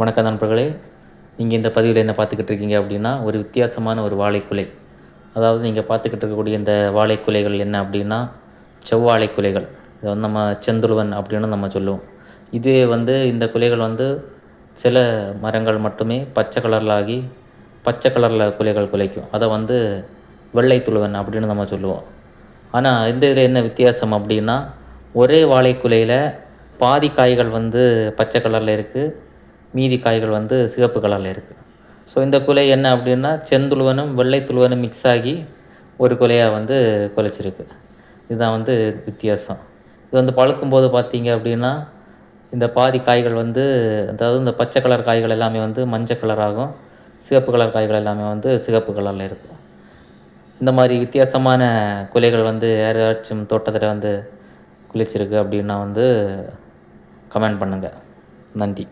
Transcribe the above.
வணக்கம் நண்பர்களே. நீங்கள் இந்த பதிவில் என்ன பார்த்துக்கிட்டு இருக்கீங்க அப்படின்னா ஒரு வித்தியாசமான ஒரு வாழைக்குலை. அதாவது நீங்கள் பார்த்துக்கிட்டு இருக்கக்கூடிய இந்த வாழைக்குலைகள் என்ன அப்படின்னா செவ்வாழை குலைகள். இதை வந்து நம்ம செந்துழுவன் அப்படின்னு நம்ம சொல்லுவோம். இது வந்து இந்த குலைகள் வந்து சில மரங்கள் மட்டுமே பச்சை கலரில் ஆகி பச்சை கலரில் குலைகள் குலைக்கும். அதை வந்து வெள்ளை துளுவன் அப்படின்னு நம்ம சொல்லுவோம். ஆனால் இந்த இதில் என்ன வித்தியாசம் அப்படின்னா ஒரே வாழைக்குலையில் பாதி காய்கள் வந்து பச்சை கலரில் இருக்குது மீதி காய்கள் வந்து சிவப்பு கலரில் இருக்குது ஸோ இந்த குலை என்ன அப்படின்னா செந்துழுவனும் வெள்ளை துழுவனும் மிக்ஸ் ஆகி ஒரு குலையாக வந்து குலைச்சிருக்கு. இதுதான் வந்து வித்தியாசம். இது வந்து பழுக்கும்போது பார்த்தீங்க அப்படின்னா இந்த பாதி காய்கள் வந்து அதாவது இந்த பச்சை கலர் காய்கள் எல்லாமே வந்து மஞ்சள் கலர் ஆகும். சிவப்பு கலர் காய்கள் எல்லாமே வந்து சிவப்பு கலரில் இருக்கும் இந்த மாதிரி வித்தியாசமான குலைகள் வந்து யாராச்சும் தோட்டத்தில் வந்து குளிச்சிருக்கு அப்படின்னா வந்து கமெண்ட் பண்ணுங்கள் நன்றி.